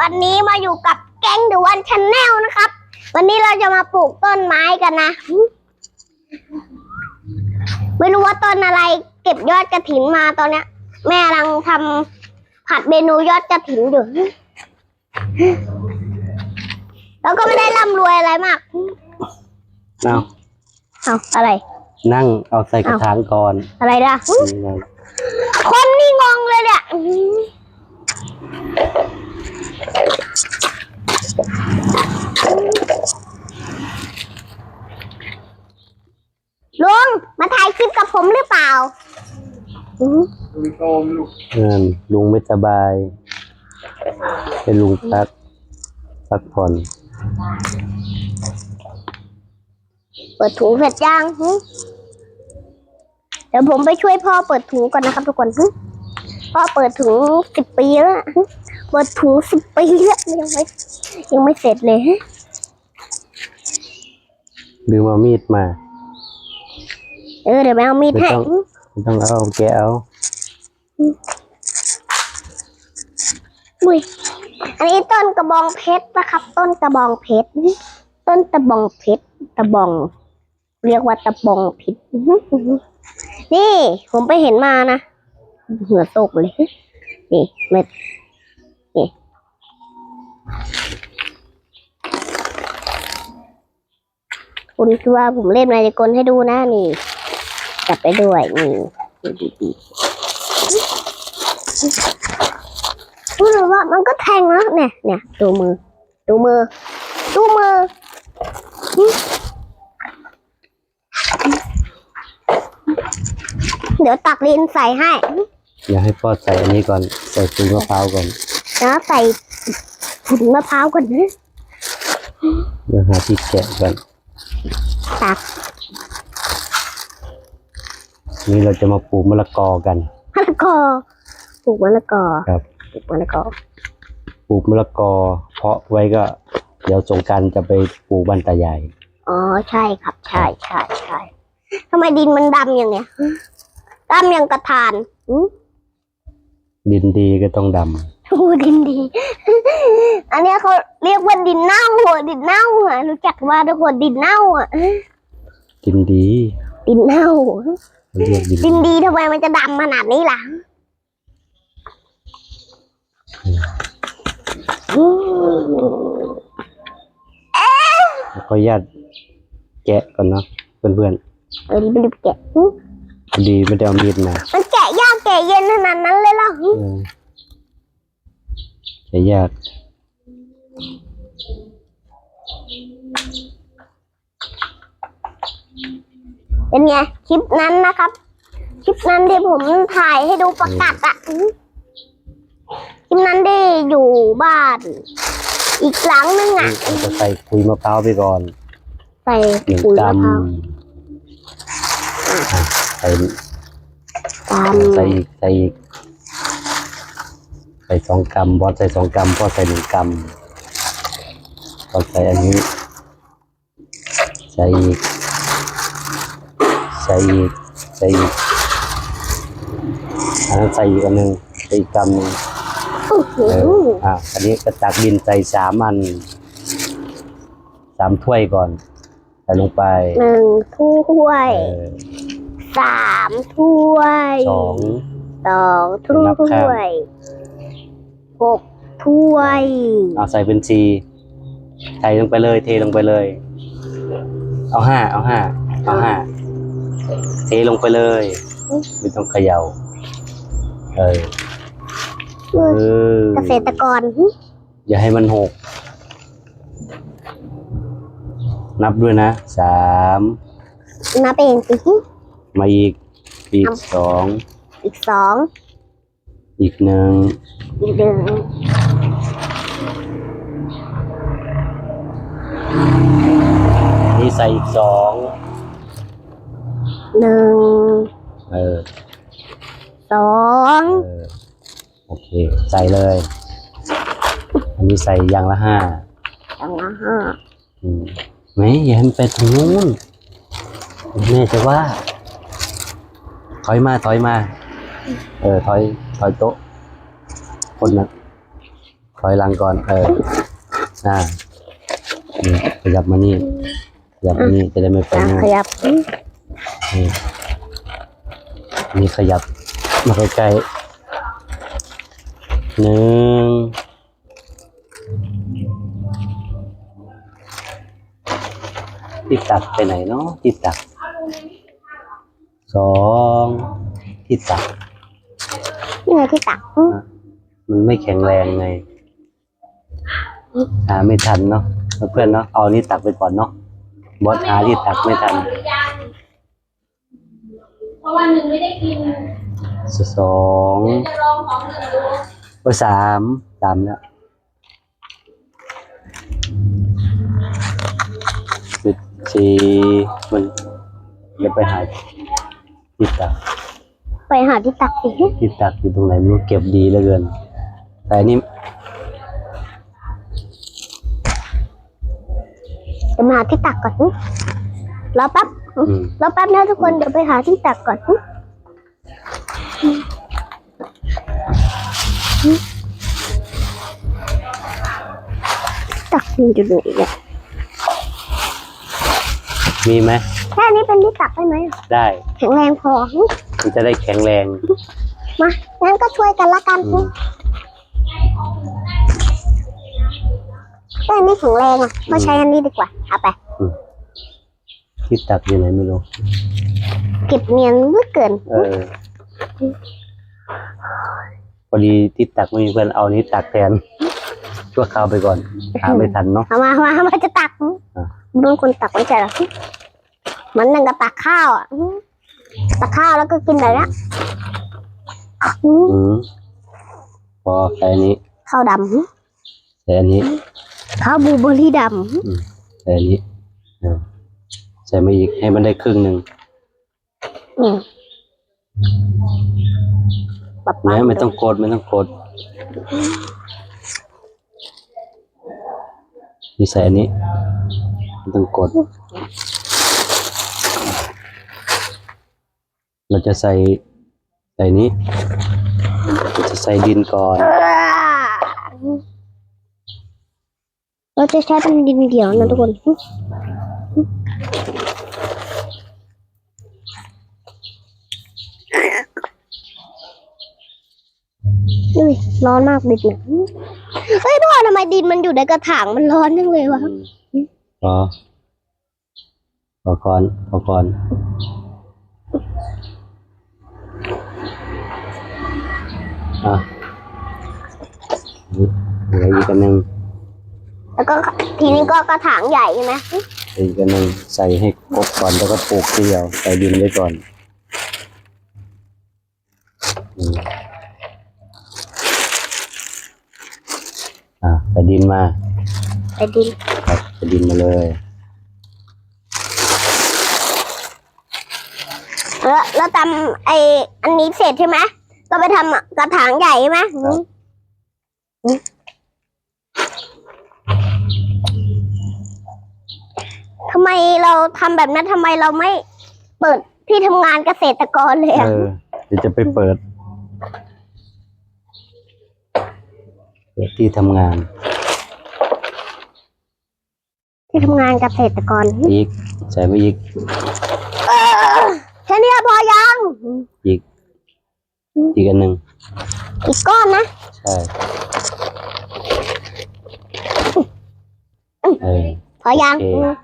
วันนี้มาอยู่กับแก๊งเดอะวันช n แนลนะครับ วันนี้เราจะมาปลูกต้นไม้กันนะ ไม่รู้ว่าต้นอะไร เก็บยอดกระถินมาตอนเนี้ย แม่กำลังทำผัดเมนูยอดกระถินอยู่ แล้วก็ไม่ได้ร่ำรวยอะไรมาก เอาเอาอะไร นั่งเอาใส่กระถางก่อนอะไรล่ะ นี่ไงคนนี่งงเลยเนี่ย ลุง มาถ่ายคลิปกับผมหรือเปล่าอืมเงินลุงไม่สบายให้ลุงพักพักผ่อนเปิดถุงเสร็จยังหึเดี๋ยวผมไปช่วยพ่อเปิดถุงก่อนนะครับทุกคนหึพ่อเปิดถุงสิบปีแล้วหึ เปิดถุงสิบปีแล้วยังไม่ยังไม่เสร็จเลยหึลืมเอามีดมา เออเดี๋ยวไปเอามีดไม่ให้ต้องหึไม่ต้องเอาแกะเอาอุ้ยอันนี้ต้นกระบองเพชรนะครับ ต้นกระบองเพชรต้นตะบองเพชรตะบอง เรียกว่าตะบองเพชรอื้อหืออื้อหือนี่ ผมไปเห็นมานะเหงื่อตกเลยนี่เม็ดนี่ คุณคือว่าผมเล่นมายากลให้ดูนะนี่ จับไปด้วยนี่ดีดีๆพูดเลยว่ามันก็แทงแล้วเนี่ยเนี่ยดูมือดูมือดูมือเดี๋ยวตักดินใส่ให้ อย่าให้พ่อใส่อันนี้ก่อน ใส่ถุงมะพร้าวก่อน แล้วใส่ ถุงมะพร้าวก่อนนะเดี๋ยวหาที่แกะก่อนตักนี่เราจะมาปลูกมะละกอกันมะละกอปลูกมะละกอครับปลูกมะละกอปลูกมะละกอ เพาะไว้ก็ เดี๋ยวสงกรารจะไปปลูกบ้านตาใหญ่อ๋อใช่ครับ ใช่ใช่ใช่ทำไมดินมันดำอย่างเนี้ยหึดำอย่างกระถานหึดินดีก็ต้องดโอ้ดินดี อันเนี้ยเขาเรียกว่าดินเน่าอะดินเน่าอะรู้จักว่าทุกคนดินเน่าอะำดินดีดินเน่าเรียกดินดินดีทำไมมันจะดำขนาดนี้ล่ะอืมแล้วก็ญาติแกะก่อนเนาะเพื่อนเออรีบๆแกะหึๆพอดีไม่ได้เอามีดมามันแกะยากแกะเย็นขนาดนั้นเลยเหรอหึเออแกะยาก เป็นไงคลิปนั้นนะครับ คลิปนั้นที่ผมถ่ายให้ดูประกาศอะหึคลิปนั้นได้อยู่บ้าน อีกหลังนึงอะเราจะใส่คุยมะพร้าวไปก่อนใส่หนึ่งปุ๋ยกรัมะมพร้าวอะใส่ตามใส่อีกใส่อีกใส่สองกรัมบอสใส่สองกรัมพ่อใส่หนึ่งกรัม พอใส่อันนี้ ใส่อีก ใส่อีก ใส่อีกอันนั้นใส่อีกอันหนึ่งใส่อีกกรัมหนึ่งโอ้โหเอออะอันนี้ก็ตักดินใส่สามอันสามถ้วยก่อน ใส่ลงไปหนึ่งถ้วเอยอสามถ้วยสอง สองถ้นับข้ามวยหกถ้วย เอาใส่เป็นซี ใส่ลงไปเลยเทลงไปเลย เอาห้าเอาห้าเอาห้าเทลงไปเลยไม่ต้องเขย่าเออเออเกษตรกรหึอย่าให้มันหก นับด้วยนะสามนับเองสิหึมาอีก อีกสอง อีกสอง อีกหนึ่งอีกหนึ่ง ใส่อีกสองหนึ่งเออสองเออโอเค ใส่เลย อันนี้ใส่อย่างละห้าสองละห้าอืมไม่อย่าให้มันไปทางนู้นแม่จะว่า ถอยมาถอยมา เออ ถอย ถอยโต๊ะ คนนะถอยหลังก่อน เอออ่านี่ขยับมานี่ข ยับมานี่จะได้ไม่ไปอะนู่นขยับนี่นี่ขยับมาใกล้ๆหนึ่งที่ตักไปไหนเนาะที่ตักสองที่ตักนี่ไงที่ตักอืมมันไม่แข็งแรงไงหาไม่ทันเนาะเพื่อนๆเนาะเอานี่ตักไปก่อนเนาะ บอสหาที่ตักไม่ทันหรือยังเพราะวันหนึ่งไม่ได้กินสองเดี๋ยวจะลองของหนึ่งดูโอ้ยสามสามแล้วสิบสี่มันเดี๋ยวไปหาที่ตัก ไปหาที่ตักสิที่ตักอยู่ตรงไหนไม่รู้เก็บดีเหลือเกิน แต่อันนี่ เดี๋ยวมา หาที่ตักก่อนอืมรอแป๊บอืมอืม รอแป๊บนะทุกคนเดี๋ยวไปหาที่ตักก่อนอืมอืมตักมันอยู่ไหนเนี่ยมีไหมแค่นี้เป็นที่ตักได้ไหมอะได้แข็งแรงพออืมมันจะได้แข็งแรง มางั้นก็ช่วยกันละกันอื มแค่นี้แข็งแรงอะก็ใช้อันนี้ดีกว่า เอาไป ที่ตักอยู่ไหนไม่รู้ เก็บเนียนเหลือเกิน เออ พอดีที่ตักไม่มีเพื่อนเอานี้ตักแทนชั่วคราวไปก่อนหาไม่ทันเนาะเอามาเอามาเอามาจะตักอะบางคนตักไม่ใช่เหรอเหมันนั่งกับตักข้าวอะอืมตักข้าวแล้วก็กินอะไรนะอืมอืมพอใส่อันนี้ข้าวดใส่อันนี้ำ ข้าวบลูเบอร์รี่ดใส่อันนี้เออใส่มาอีกให้มันได้ครึ่งหนึ่งำนี่ปับแม้ไม่ต้องกดไม่ต้องกดนี่ใส่อันนี้ไม่ต้องกด เราจะใส่ใส่นี้เราจะใส่ดินก่อน เราจะใช้เป็นดินเดียวนะทุกคนอุ้ยร้อนมากดินอะเฮ้ยพ่อทำไมดินมันอยู่ในกระถางมันร้อนจังเลยวะพอพอก่อนพอก่อนอะเหลืออีกอันหนึ่ง แล้วก็ทีนี้ก็กระถางใหญ่ใช่ไหมอีกอันหนึ่งใส่ให้ครบก่อนแล้วก็ปลูกทีเดียวใส่ดินไว้ก่อนอืมอะใส่ดินมาไอ้ดินครับใส่ดินมาเลยแล้วแล้วทำไอ้อันนี้เสร็จใช่ไหมก็ไปทำกระถางใหญ่ใช่ไหมอืมอืม ทำไมเราทำแบบนั้นทำไมเราไม่เปิดที่ทำงานเกษตรกรเลยเออะอเดี๋ยวจะไปเปิด เปิดที่ทำงาน ที่ทำงานเกษตรกรอีก ใส่ไปอีกเออแค่นี้พอยังอีก อีกอันหนึ่งอีกก้อนนะใช่ เออ พอยังโอเค อืม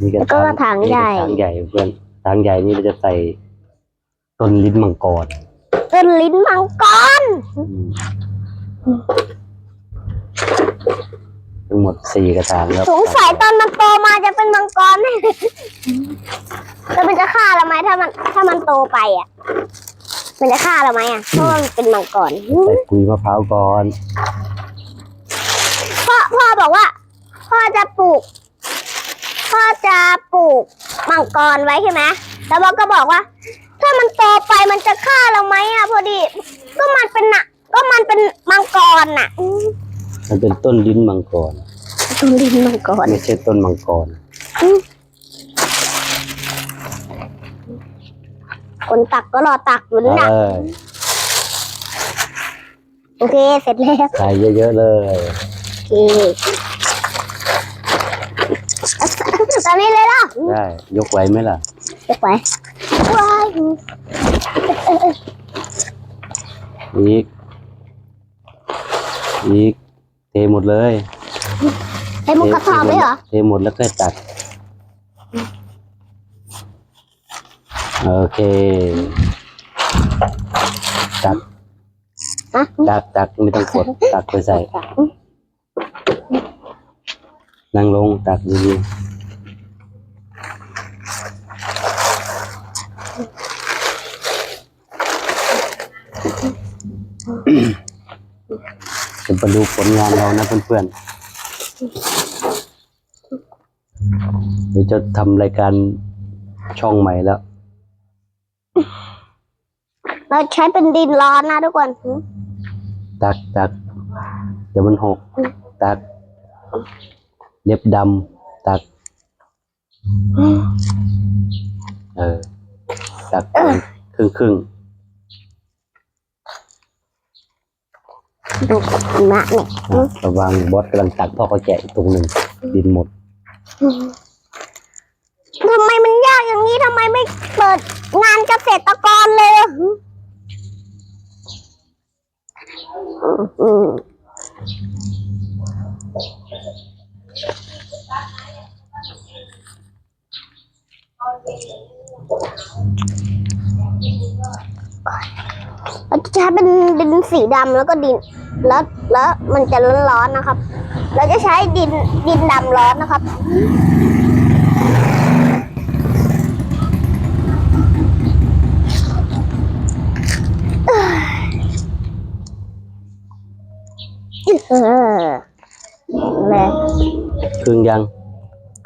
นี่แล้วก็กระถางใหญ่ นี่กระถางใหญ่เพื่อนกระถางใหญ่นี่เราจะใส่ต้นลิ้นมังกรเป็นลิ้นมังกรอืมทั้งหมดสี่กระถางครับสงสัยตอนมันโตมาจะเป็นมังกรแน่เลยแล้วมันจะฆ่าเราไหมถ้ามันถ้ามันโตไปอะ มันจะฆ่าเราไหมอะเพราะว่ามันเป็นมังกรใส่ปุ๋ยมะพร้าวก่อน พ่อพ่อบอกว่า พ่อจะปลูก พ่อจะปลูกมังกรไว้ใช่ไหมแล้วพ่อก็บอกว่า ถ้ามันโตไปมันจะฆ่าเราไหมอะ พอดี ก็มันเป็นน่ะ ก็มันเป็นมังกรน่ะอืมมันเป็นต้นลิ้นมังกรต้นลิ้นมังกรไม่ใช่ต้นมังกร อืม คนตักก็รอตักอยู่เอนะอโอเค เสร็จแล้ว ใส่เยอะๆเลย โอเคตอนนี้เลยเหรอได้ ยกไหวไหมล่ะ เก็บไว้ว้ายอีก อีก เทหมดเลยให้มุกกระสอบเลยเหรอ เทหมดแล้วก็ตัก โอเค ตักฮะตักตักไม่ต้องกด ตักไปใส่ นั่งลงตักดีๆจะมาดูผลงานเรานะเพื่อนๆ เดี๋ยวจะทำรายการช่องใหม่แล้ว เราใช้เป็นดินร้อนนะทุกคนตักตักเดี๋ยวมันหก ตัก เล็บดำตัก เออ ตักครึ่งครึ่งดูหิมะเนี่ยๆนะระวังบอสกำลังตักพ่อเขาแกะอีกตรงหนึ่งดินหมดทำไมมันยากอย่างนี้ทำไมไม่เปิดงานเกษตรกรเลยอะอืมอืม เราจะใช้เป็นดินสีดำแล้วก็ดินแล้วแล้วมันจะร้อนๆนะครับ เราจะใช้ดินดินดำร้อนนะครับ เออเลยครึ่งยัง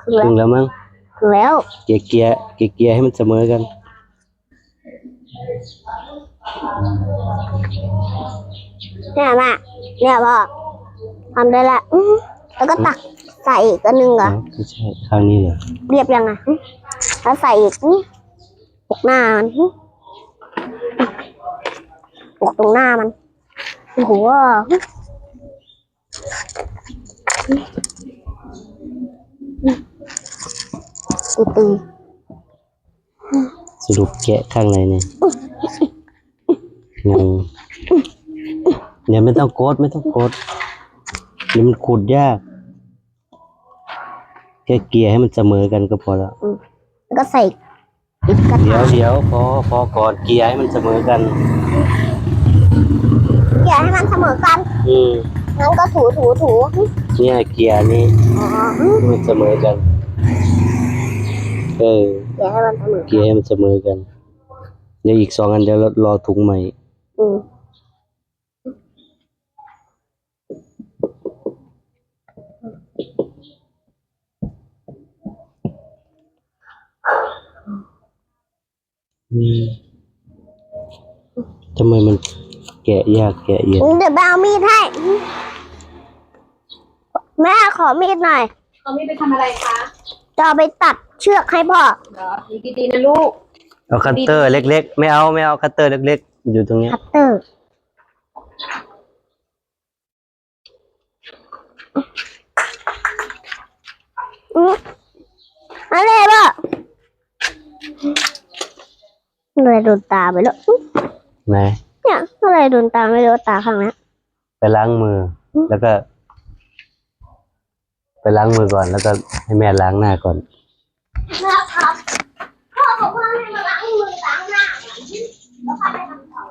คือคแล้รึ่วงแล้วมั้งคือแล้ว เกียร์เกียร์เกียร์เกียร์ให้มันเสมอกันเนี่ยแม่เนี่ยพ่อทำได้แล้วอื้อแล้วก็ตักใส่อีกอันหนึ่งเหรอไม่ใช่ข้างนี้เหรอเรียบยังอะอื้อแล้วใส่อีกอื้อปกหน้ามันอื้อปกตรงหน้ามันโอ้โหอื้อ ตีตีสรุปแกะข้างในเนี่ยยังเนี่ยไม่ต้องโกดไม่ต้องโกดเดี๋ยวมันขุดยากแค่เกียร์ให้มันเสมอกันก็พอแล้วแล้วก็ใส่อีกกระเดี๋ยถาวงเดี๋ยวพอพอก่อนเกียร์ให้มันเสมอกันอย่าให้มันเสมอกัน อืม งั้นก็ถูถูถูเนี่ยเกียร์นี่อ๋ออื้อให้มันเสมอกัน เอออย่าให้มันเสมอเกียร์ให้มันเสมอกัน เดี๋ยวอีกสองอันเดี๋ยวรอถุงใหม่ อืมอืมทำไมมันแกะยากแกะเย็นเดี๋ยวไปเอามีดให้ แม่ขอมีดหน่อย เขาไม่ไปทำอะไรคะจะเอาไปตัดเชือกให้พ่อ เหรอดูดีๆนะลูก เอาคัตเตอร์เล็ก ๆ ไม่เอาไม่เอาคัตเตอร์เล็ก ๆ อยู่ตรงเนี้ยคัตเตอร์ อืมอะไรบ้าอะไรโดนตาไปแล้วอุ๊ยไหน เนี่ยอะไรโดนตาไม่รู้ตาข้างนี้ไปล้างมือ แล้วก็ ไปล้างมือก่อน แล้วก็ให้แม่ล้างหน้าก่อนนะครับพ่อบอกว่าให้มาล้างมือล้างหน้าแล้วพาไปทำต่อ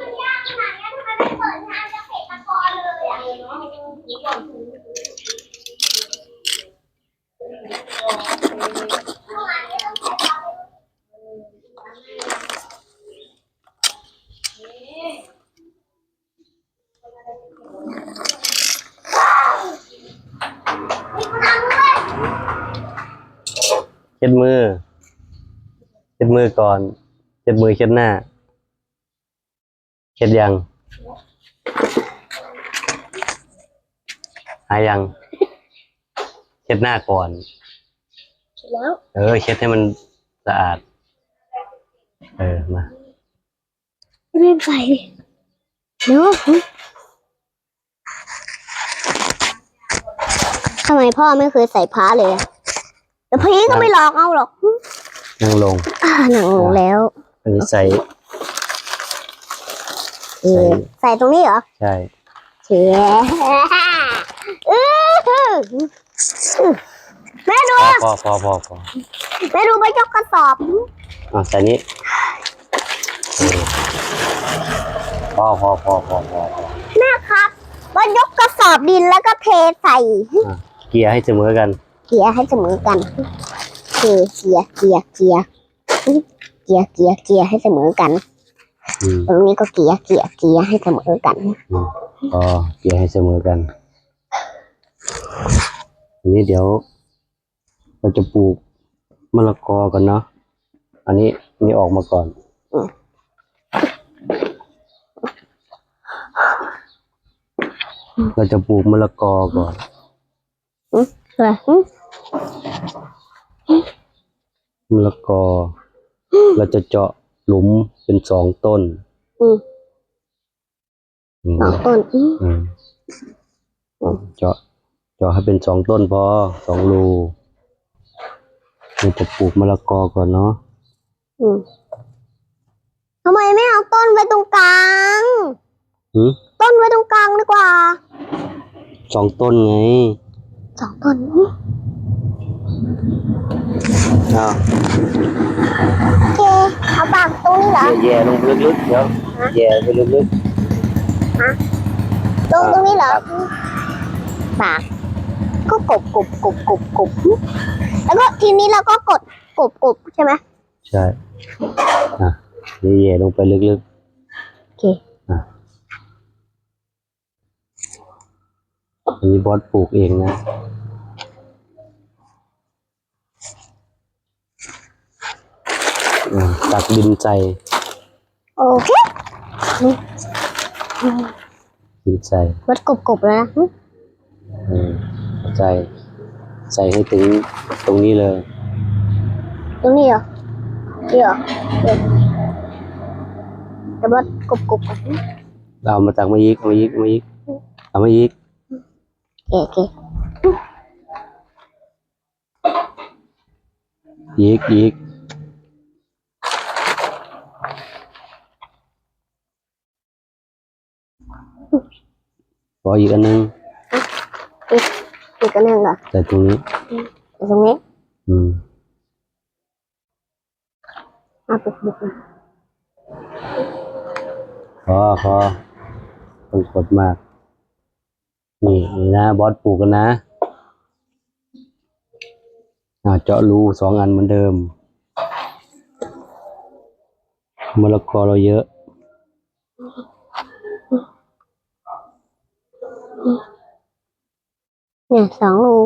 มันยากขนาดนี้ทำไมไม่เปิดงานเกษตรกรเลยอะ ช็ดมือ เช็ดมือก่อน เช็ดมือเช็ดหน้า เช็ดยัง หายัง เช็ดหน้าก่อน แล้ว เออ เช็ดให้มันสะอาด เออ มารีบใส่เดี๋ยวทำไมพ่อไม่เคยใส่ผ้าเลยอะ แต่พี่ก็ไม่หลอกเอาหรอกนั่งลงอ่าหนังหนูแล้วอันนี้ใส่เออใส่ตรงนี้เหรอ ใช่เชียอื้อแม่ดู พอพอพอพอแม่ดูไปยกกระสอบอะใส่นี้เออพอพอพอพอพอพอแม่ครับมายกกระสอบดินแล้วก็เทใส่ อะเกลี่ยให้เสมอกัน เกียร์ให้เสมอกันเกียร์เกียร์เกียร์เกียร์เกียร์เกียร์เกียร์ให้เสมอกันอืมตรงนี้ก็เกียร์เกียร์เกียร์ให้เสมอกันอืมพอเกลี่ยให้เสมอกันทีนี้เดี๋ยว เราจะปลูกมะละกอกันเนาะอันนี้อันนี้ออกมาก่อนเราจะปลูกมะละกอก่อน เหรอหึมะละกอ เราจะเจาะหลุมเป็นสองต้นอืมอืมสองต้นอืมอืมเจาะเจาะให้เป็นสองต้นพอสองรูเราจะปลูกมะละกอก่อนเนาะอืมทำไมไม่เอาต้นไว้ตรงกลางหืมต้นไว้ตรงกลางดีกว่า สองต้นไง สองต้นอืมอ้าวโอเคเอาปากตรงนี้เหรอ แย่ๆลงไปลึกๆเดี๋ยวแย่ไปลึกตรงตรงนี้เหรอปากก็กบกบกบกบกบแล้วก็ทีนี้เราก็กดกบกบใช่ไหมๆใช่อะแย่ๆลงไปลึกโอเค อะอันนี้บอสปลูกเองนะอะตักดินใส่โอเคดินใส่วัดกบกบแล้วนะหึเออใส่ใส่ให้ถึงตรงนี้เลย ตรงนี้เหรอนี่เหรอเดี๋ยวแต่วัดกบกบกบเอามาตักมายิกเอามายิกเอามายิกเอามายิก โอเคโอเคยิกยิกขออีกอันหนึงอีกอันหนึ่งเหรอใส่ตรงนี้ตรงนี้ อืมเอาปุกบุกพอพอต้องกดมาก นี่นี่นะบอสปลูกกันนะอ่าเจาะรูสองอันเหมือนเดิมมะละกอเราเยอะ เนี่ยสองรู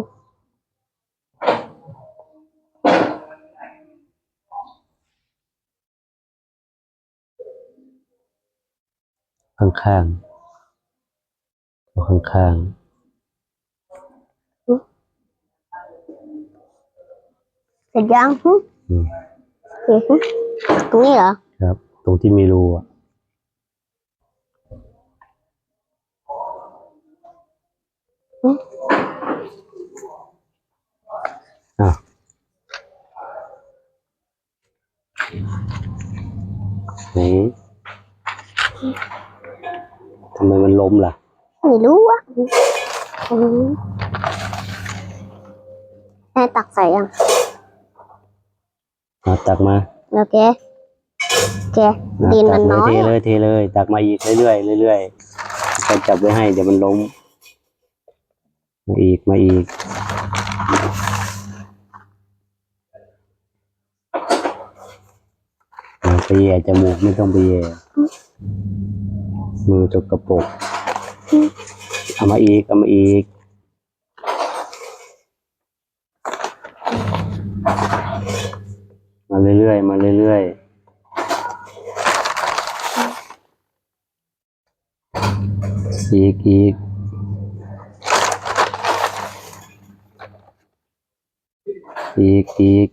ข้างข้างๆเอา ข้างข้างเสร็จยังหึๆอืมโอเคหึตรงนี้เหรอ ครับ ตรงที่มีรูอะอะไหนทำไมมันล้มล่ะ ไม่รู้อะอืมแม่ตักใส่ยังมาตักมาโอเคโอเคอะดินมันตักน้อยเลยเทอะเลยเทเลย ตักมาอีกเรื่อยๆเรื่อยๆก็จับไว้ให้เดี๋ยวมันล้มมาอีกมาอีกอ่าไปแย่จมูกไม่ต้องไปแย่มือจกกระปรก เอามาอีก เอามาอีก มาเรื่อยๆ มาเรื่อยๆอีกอีกอีกอีก